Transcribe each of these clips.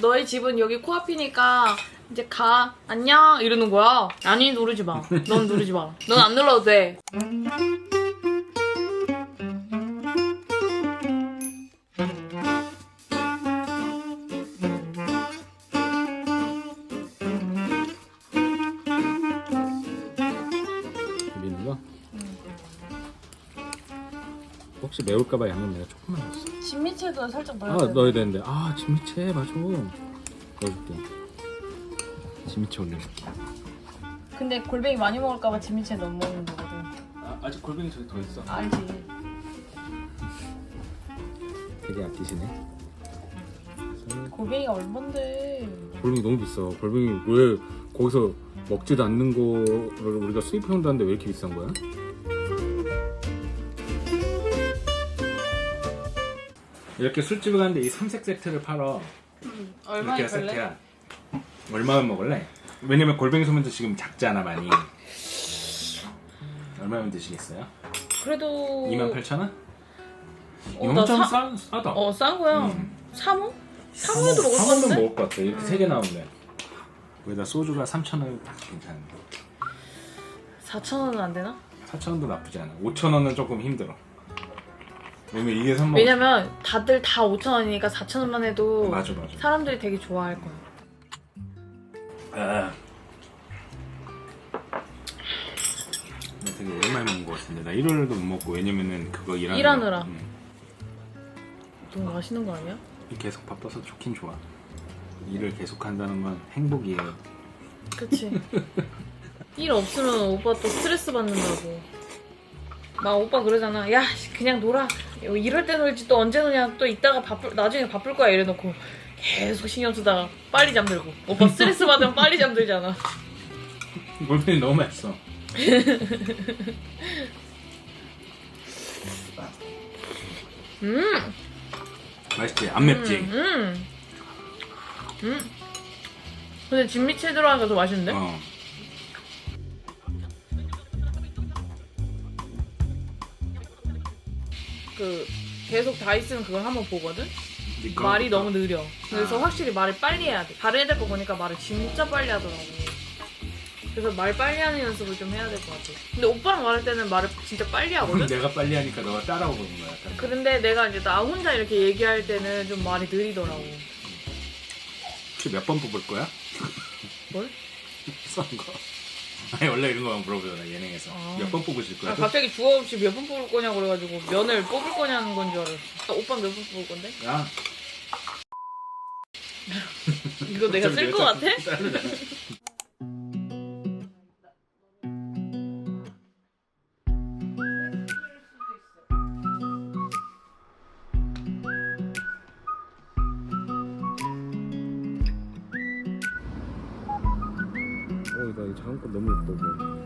너의 집은 여기 코앞이니까 이제 가 안녕 이러는 거야. 아니 누르지 마. 넌 누르지 마. 넌 안 눌러도 돼. 혹시 매울까봐 양념 내가 조금만 넣었어. 진미채도 살짝 아 넣어야 되는데 아 진미채 맞아. 넣어줄게. 진미채 올려줄게. 근데 골뱅이 많이 먹을까봐 진미채 너무 먹는 거거든. 아, 아직 골뱅이 저기 더 있어. 알지. 되게 아끼시네. 골뱅이가 얼만데? 골뱅이 너무 비싸. 골뱅이 왜 거기서 먹지도 않는 거를 우리가 수입해 온다는데 왜 이렇게 비싼 거야? 이렇게 술집을 가는데 이 삼색 세트를 팔어. 얼마에 이렇게 팔래? 세트야. 얼마면 먹을래? 왜냐면 골뱅이 소면도 지금 작잖아 많이. 얼마면 드시겠어요? 그래도 28,000원? 어, 나 사- 싸, 싸다. 어, 싼 거야. 음. 3호? 3호에도 먹을 것 같은데? 먹을 것 같아. 이렇게 세 개 나오는데. 거기다 소주가 3,000원 딱 괜찮은데. 4,000원은 안 되나? 4,000원도 나쁘지 않아. 5,000원은 조금 힘들어. 왜냐면 이게 선먹 왜냐면 다들 다 5,000원이니까 4,000원만 해도 맞아 맞아. 사람들이 되게 좋아할 거야. 아. 나 되게 오랜만에 먹은 것 같은데 나 일요일도 못 먹고 왜냐면은 그거 일하느라 일하느라. 음. 너무 맛있는 거 아니야? 계속 바빠서 좋긴 좋아 일을 계속 한다는 건 행복이에요 그치. 일 없으면 오빠 또 스트레스 받는다고. 막 오빠 그러잖아. 야, 씨, 그냥 놀아. 이럴 때 놀지 또 언제 노냐. 또 이따가 바쁠, 나중에 바쁠 거야. 이래놓고 계속 신경 쓰다가 빨리 잠들고. 오빠 스트레스 받으면 빨리 잠들잖아. 골뱅이 너무 맛있어 음, 맛있지? 안 맵지? 음, 음. 근데 진미채 들어가니까 더 맛있는데? 어. 그 계속 다 있으면 그걸 한번 보거든? 이거 말이. 너무 느려. 그래서 아. 확실히 말을 빨리 해야 돼. 다른 애들 거 보니까 말을 진짜 빨리 하더라고. 그래서 말 빨리 하는 연습을 좀 해야 될 것 같아. 근데 오빠랑 말할 때는 말을 진짜 빨리 하거든? 내가 빨리 하니까 너가 따라오는 거야 약간. 그런데 내가 이제 나 혼자 이렇게 얘기할 때는 좀 말이 느리더라고. 혹시 몇 번 뽑을 거야? 뭘? 선거 아니 원래 이런 거만 물어보잖아 예능에서 아. 몇 번 뽑으실 거야? 아, 갑자기 주어 없이 몇번 뽑을 거냐고 그래가지고 면을 뽑을 거냐는 건 줄 알았어. 오빠 몇번 뽑을 건데? 야 이거 내가 쓸거 같아? 작은 거 너무 예뻐 보여.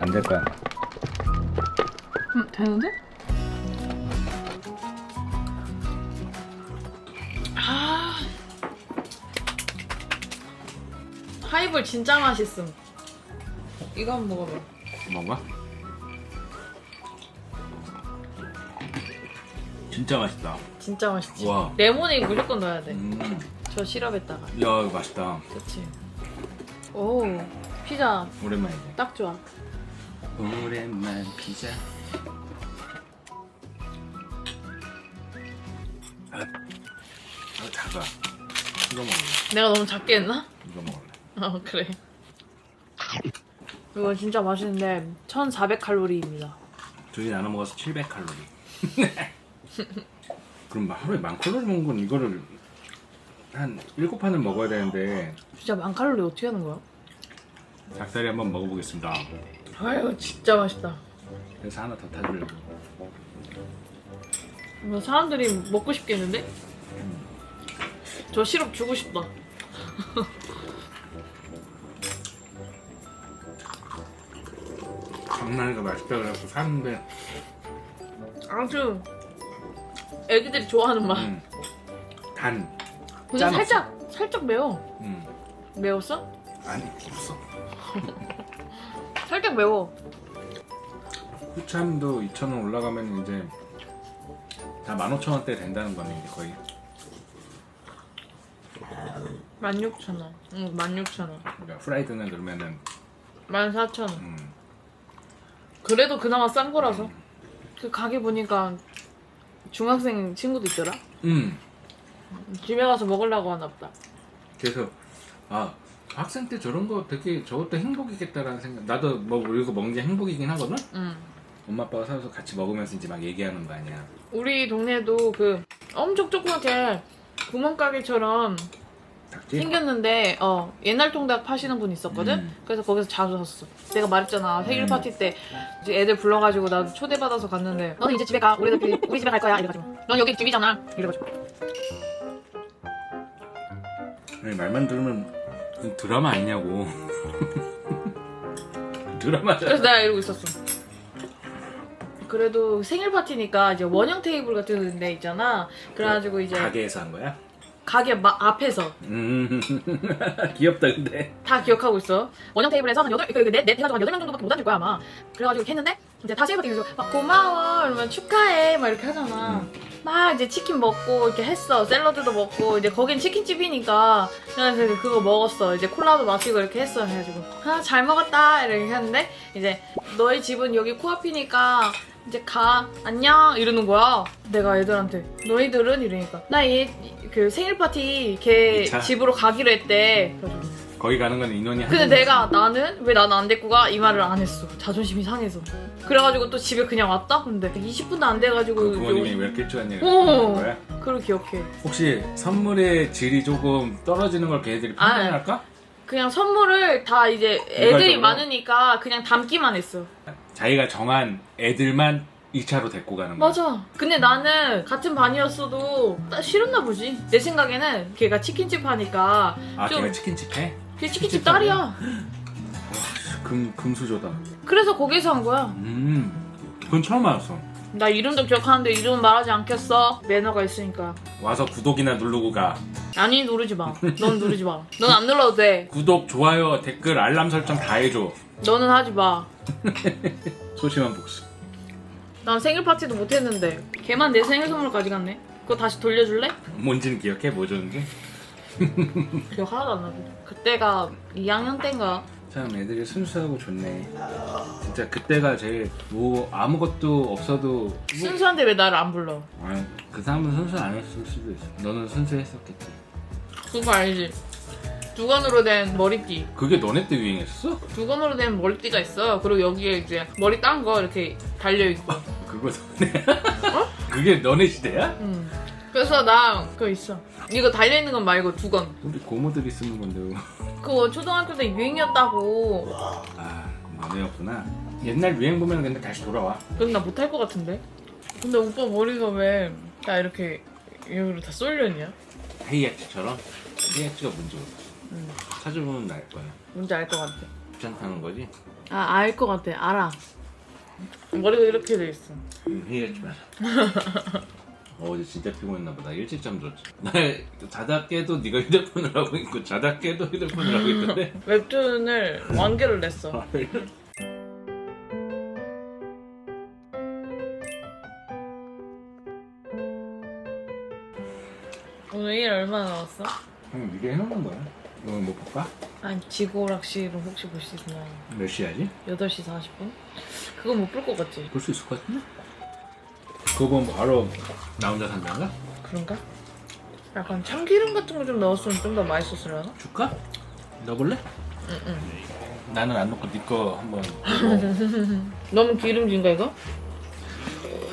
안될 거야. 음, 되는데? 하이볼 진짜 맛있음. 이거 한번 먹어봐. 뭔가? 진짜 맛있다. 진짜 맛있지. 와. 레모네이 무조건 넣어야 돼. 음, 저 시럽에다가. 야 이거 맛있다. 그치. 오, 피자 오랜만이네. 딱 좋아. 오랜만 피자. 아, 아 작아. 이거 먹을래. 내가 너무 작게 했나? 이거 먹을래. 어, 그래. 이거 진짜 맛있는데 1,400칼로리입니다. 둘이 나눠 먹어서 700 칼로리. 그럼 하루에 만 칼로리 먹은 건 이거를 한 일곱 판을 먹어야 되는데 진짜 만 칼로리 어떻게 하는 거야? 닭다리 한번 먹어보겠습니다. 아유, 진짜 맛있다. 그래서 하나 더 타주려고. 이거 사람들이 먹고 싶겠는데? 저 시럽 주고 싶다. 장난이가 맛있다 그래서 샀는데 아주 애기들이 좋아하는 맛. 음, 단 근데 짠 살짝 살짝 매워. 음. 매웠어? 아니 없어. 살짝 매워. 후참도 2,000원 올라가면 이제 다 15,000원대 된다는 거네 이제 거의. 16,000원. 응, 16,000원. 그러니까 프라이드는 그러면은 14,000원. 음, 그래도 그나마 싼 거라서. 그 가게 보니까 중학생 친구도 있더라. 음. 집에 가서 먹으려고 하나 보다. 그래서 아 학생 때 저런 거 되게 저것도 행복이겠다라는 생각. 나도 뭐 이거 먹는 게 행복이긴 하거든. 응. 엄마 아빠가 사서 같이 먹으면서 이제 막 얘기하는 거 아니야. 우리 동네도 그 엄청 조그맣게 구멍가게처럼 닭집. 생겼는데 어 옛날 통닭 파시는 분 있었거든. 음. 그래서 거기서 자주 샀어. 내가 말했잖아 생일 음. 파티 때 이제 애들 불러가지고 나도 초대받아서 갔는데 너는 이제 집에 가. 우리들 그- 우리 집에 갈 거야. 이래가지고 넌 여기 집이잖아. 이래가지고 아니, 말만 들으면 무슨 드라마 아니냐고. 드라마잖아. 그래서 내가 이러고 있었어. 그래도 생일 파티니까 이제 원형 테이블 같은 데 있잖아. 그래가지고 이제 가게에서 한 거야? 가게 마- 앞에서 음 귀엽다 근데. 다 기억하고 있어. 원형 테이블에서 한 여덟, 그, 그, 넷, 넷 해가지고 한 여덟 명 정도밖에 못 앉을 거야, 아마. 그래가지고 이렇게 했는데, 이제 다 생일 파티 해서 막 고마워, 이러면 축하해, 막 이렇게 하잖아. 막 이제 치킨 먹고 이렇게 했어. 샐러드도 먹고, 이제 거긴 치킨집이니까. 그래서 그거 먹었어. 이제 콜라도 마시고 이렇게 했어. 그래가지고, 아, 잘 먹었다. 이렇게 했는데, 이제 너희 집은 여기 코앞이니까, 이제 가 안녕 이러는 거야 내가 애들한테 너희들은 이러니까 나 얘 그 생일 파티 걔 이차? 집으로 가기로 했대 그래가지고 거기 가는 건 인원이 한 근데 명이야. 내가 나는 왜 나는 안 데리고 가? 이 말을 안 했어. 자존심이 상해서. 그래가지고 또 집에 그냥 왔다? 근데 20분도 안 돼가지고. 그 부모님이 요- 왜 이렇게 일찍 왔냐 어. 그런 거야? 그걸 기억해. 혹시 선물의 질이 조금 떨어지는 걸 걔네들이 아, 판단할까? 그냥 선물을 다 이제 애들이 일괄적으로? 많으니까 그냥 담기만 했어. 자기가 정한 애들만 2차로 데리고 가는 거야. 맞아. 근데 나는 같은 반이었어도 딱 싫었나 보지. 내 생각에는 걔가 치킨집 하니까 아, 좀- 걔가 치킨집 해? 걔 치킨집 딸이야. 금, 금수저다. 그래서 거기서 한 거야. 음, 그건 처음 알았어. 나 이름도 기억하는데 이름 말하지 않겠어. 매너가 있으니까. 와서 구독이나 누르고 가. 아니 누르지 마. 넌 누르지 마. 넌 안 눌러도 돼. 구독, 좋아요, 댓글, 알람 설정 다 해줘. 너는 하지 마. 소심한 복수. 난 생일 파티도 못 했는데 걔만 내 생일 선물 가져갔네. 그거 다시 돌려줄래? 뭔지는 기억해? 뭐 줬는지? 기억 하나도 안 나고. 그때가 2학년 때인가? 참 애들이 순수하고 좋네. 진짜 그때가 제일 뭐 아무것도 없어도 뭐, 순수한데 왜 나를 안 불러? 아, 그 사람은 순수 안 했을 수도 있어. 너는 순수했었겠지. 그거 알지? 두건으로 된 머리띠. 그게 너네 때 유행했어? 두건으로 된 머리띠가 있어. 그리고 여기에 이제 머리 딴 거 이렇게 달려있고. 그거 너네? 그게 너네 시대야? 음. 그래서 나 그거 있어. 이거 달려있는 건 말고 두건. 우리 고모들이 쓰는 건데. 그거 초등학교 때 유행이었다고. 아, 너네였구나. 옛날 유행 보면 근데 다시 돌아와. 그럼 나 못할 것 같은데? 근데 오빠 머리가 왜 다 이렇게 여기로 다 쏠렸냐? 헤이엑스처럼? 헤이엑스가 뭔지 몰라. 음. 찾아보면 알 거야. 뭔지 알 것 같아. 귀찮다는 거지? 아, 알 것 같아. 알아. 머리가 이렇게 돼 있어. 응, 헤이엑스 맞아. 어제 진짜 피곤했나 보다. 일찍 잠들었지. 나 자다 깨도 네가 휴대폰을 하고 있고 자다 깨도 휴대폰을 하고 있던데. 웹툰을 완결을 냈어. 얼마나 나왔어? 형 미리 해놓는 거야. 오늘 뭐 볼까? 아니, 지구오락실은 혹시 볼 수 있나? 몇 시야지? 8시 40분? 그거 못 볼 것 같지? 볼 수 있을 것 같은데? 그거 보면 바로 나 혼자 산다가? 그런가? 약간 참기름 같은 거 좀 넣었으면 좀 더 맛있었으려나? 줄까? 넣어볼래? 응응. 나는 안 넣고 네거 한번 먹어. 너무 기름진가 이거?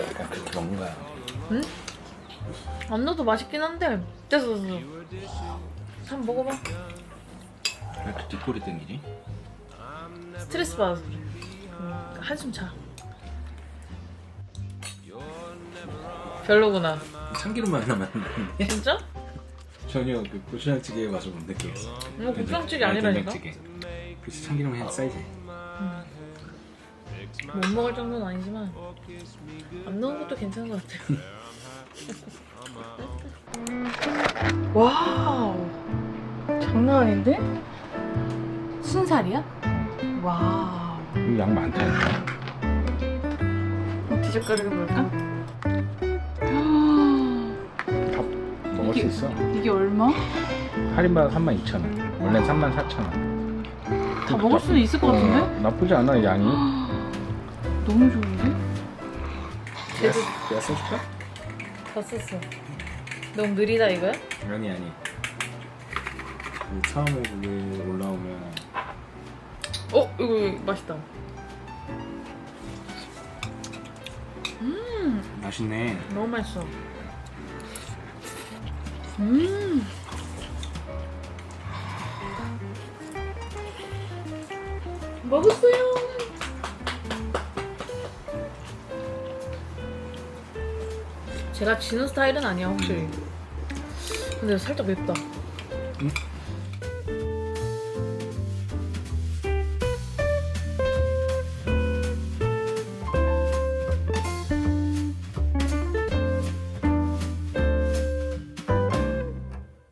약간 그렇게 먹는 거야. 안 넣어도 맛있긴 한데 됐어 됐어 한번 먹어봐 왜 이렇게 뒷골이 땡기지? 스트레스 받아서 그래 음, 한숨 차 별로구나 참기름만 남았는데 진짜? 전혀 그 고추장찌개에 맛을 못 느끼겠어. 이거 고추장찌개 아니, 아니라니까? 된장찌개. 그치 참기름 향 쌓이지. 못 먹을 정도는 아니지만 안 넣은 것도 괜찮은 것 같아 와우. 장난 아닌데? 순살이야? 와우. 이거 양 많다니까. 어, 뒤적거리고 볼까? 밥 먹을 이게- 수 있어. 이게 얼마? 할인받아 32,000원. 원래 34,000원. 다 먹을 수는 있을 것 같은데? 어, 나쁘지 않아 양이. 너무 좋은데? 내가 써줄까? 다 썼어. 너무 느리다 이거야? 아니 아니. 그 처음에 그게 올라오면 어 이거, 이거 맛있다. 음 맛있네. 너무 맛있어. 음. 먹었어요. 제가 지는 스타일은 아니야 확실히. 근데 살짝 맵다. 응?